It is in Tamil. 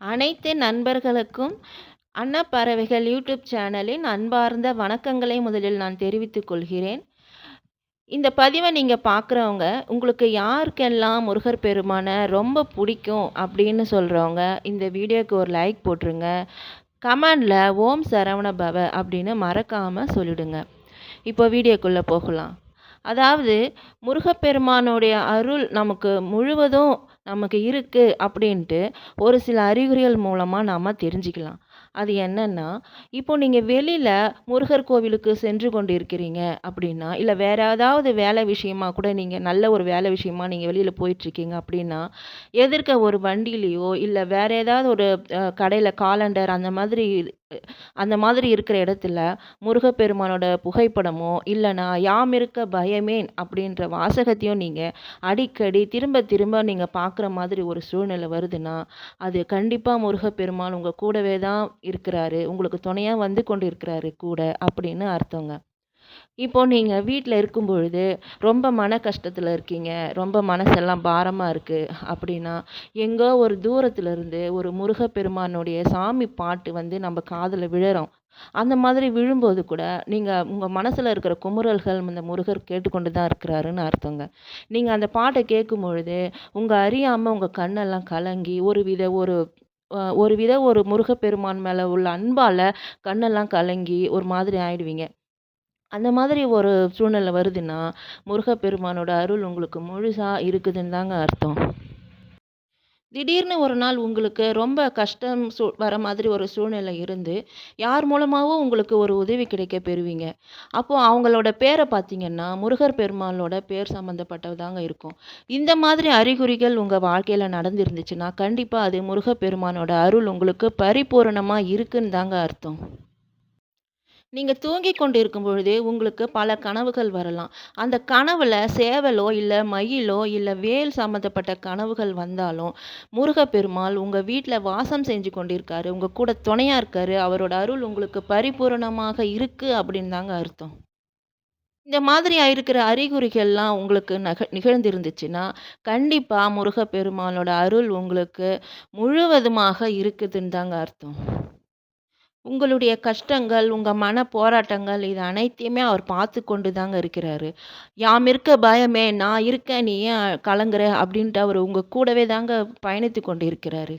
அனைத்து நண்பர்களுக்கும் அன்னப்பறவைகள் யூடியூப் சேனலின் அன்பார்ந்த வணக்கங்களை முதலில் நான் தெரிவித்துக் கொள்கிறேன். இந்த பதிவை நீங்கள் பார்க்குறவங்க உங்களுக்கு யாருக்கெல்லாம் முருகர் பெருமானை ரொம்ப பிடிக்கும் அப்படின்னு சொல்கிறவங்க இந்த வீடியோக்கு ஒரு லைக் போட்டுருங்க. கமெண்டில் ஓம் சரவண பவ அப்படின்னு மறக்காமல் சொல்லிடுங்க. இப்போ வீடியோக்குள்ளே போகலாம். அதாவது முருகப்பெருமானுடைய அருள் நமக்கு முழுவதும் நமக்கு இருக்குது அப்படின்ட்டு ஒரு சில அறிகுறிகள் மூலமாக நாம் தெரிஞ்சுக்கலாம். அது என்னென்னா இப்போ நீங்கள் வெளியில் முருகர் கோவிலுக்கு சென்று கொண்டு இருக்கிறீங்க அப்படின்னா இல்லை வேறு ஏதாவது வேலை விஷயமா கூட நீங்கள் நல்ல ஒரு வேலை விஷயமா நீங்கள் வெளியில் போயிட்டுருக்கீங்க அப்படின்னா எதிர்க்க ஒரு வண்டியிலையோ இல்லை வேறு ஏதாவது ஒரு கடையில் காலண்டர் அந்த மாதிரி அந்த மாதிரி இருக்கிற இடத்துல முருகப்பெருமானோட புகைப்படமோ இல்லைனா யாம் இருக்க பயமேன் அப்படின்ற வாசகத்தையும் நீங்கள் அடிக்கடி திரும்ப திரும்ப நீங்கள் பார்க்குற மாதிரி ஒரு சூழ்நிலை வருதுன்னா அது கண்டிப்பாக முருகப்பெருமான் உங்கள் கூடவே தான் இருக்கிறாரு உங்களுக்கு துணையாக வந்து கொண்டு இருக்கிறாரு கூட அப்படின்னு அர்த்தங்க. இப்போ நீங்கள் வீட்டில் இருக்கும் பொழுது ரொம்ப மன கஷ்டத்தில் இருக்கீங்க ரொம்ப மனசெல்லாம் பாரமாக இருக்குது அப்படின்னா எங்கோ ஒரு தூரத்தில் இருந்து ஒரு முருகப்பெருமானுடைய சாமி பாட்டு வந்து நம்ம காதில் விழறோம். அந்த மாதிரி விழும்போது கூட நீங்கள் உங்கள் மனசில் இருக்கிற குமுறல்கள் இந்த முருகர் கேட்டுக்கொண்டு தான் இருக்கிறாருன்னு அர்த்தங்க. நீங்கள் அந்த பாட்டை கேட்கும் பொழுது உங்கள் அறியாமல் உங்கள் கண்ணெல்லாம் கலங்கி ஒரு வித ஒரு ஒரு வித ஒரு முருகப்பெருமான் மேலே உள்ள அன்பால் கண்ணெல்லாம் கலங்கி ஒரு மாதிரி ஆயிடுவீங்க. அந்த மாதிரி ஒரு சூழ்நிலை வருதுன்னா முருகப்பெருமானோட அருள் உங்களுக்கு முழுசாக இருக்குதுன்னு தாங்க அர்த்தம். திடீர்னு ஒரு நாள் உங்களுக்கு ரொம்ப கஷ்டம் சூ வர மாதிரி ஒரு சூழ்நிலை இருந்து யார் மூலமாகவும் உங்களுக்கு ஒரு உதவி கிடைக்க பெறுவீங்க. அப்போது அவங்களோட பேரை பார்த்தீங்கன்னா முருகர் பெருமாளோட பேர் சம்மந்தப்பட்டதாங்க இருக்கும். இந்த மாதிரி அறிகுறிகள் உங்கள் வாழ்க்கையில் நடந்துருந்துச்சுன்னா கண்டிப்பாக அது முருகப்பெருமானோட அருள் உங்களுக்கு பரிபூரணமாக இருக்குன்னு தாங்க அர்த்தம். நீங்கள் தூங்கி கொண்டு இருக்கும் பொழுதே உங்களுக்கு பல கனவுகள் வரலாம். அந்த கனவில் சேவலோ இல்லை மயிலோ இல்லை வேல் சம்மந்தப்பட்ட கனவுகள் வந்தாலும் முருகப்பெருமாள் உங்கள் வீட்டில் வாசம் செஞ்சு கொண்டிருக்காரு. உங்கள் கூட துணையாக இருக்காரு. அவரோட அருள் உங்களுக்கு பரிபூரணமாக இருக்குது அப்படின்னு தாங்க அர்த்தம். இந்த மாதிரி இருக்கிற அறிகுறிகள்லாம் உங்களுக்கு நக நிகழ்ந்திருந்துச்சுன்னா கண்டிப்பாக முருகப்பெருமானோட அருள் உங்களுக்கு முழுவதுமாக இருக்குதுன்னு தாங்க அர்த்தம். உங்களுடைய கஷ்டங்கள், உங்க மன போராட்டங்கள் இது அனைத்தையுமே அவர் பார்த்து கொண்டு தாங்க இருக்கிறாரு. "யாம் இருக்க பயமே! நான் இருக்கேன். நீ ஏன் கலங்குற?" அப்படின்ட்டு அவர் உங்க கூடவே தாங்க பயணித்து கொண்டு இருக்கிறாரு.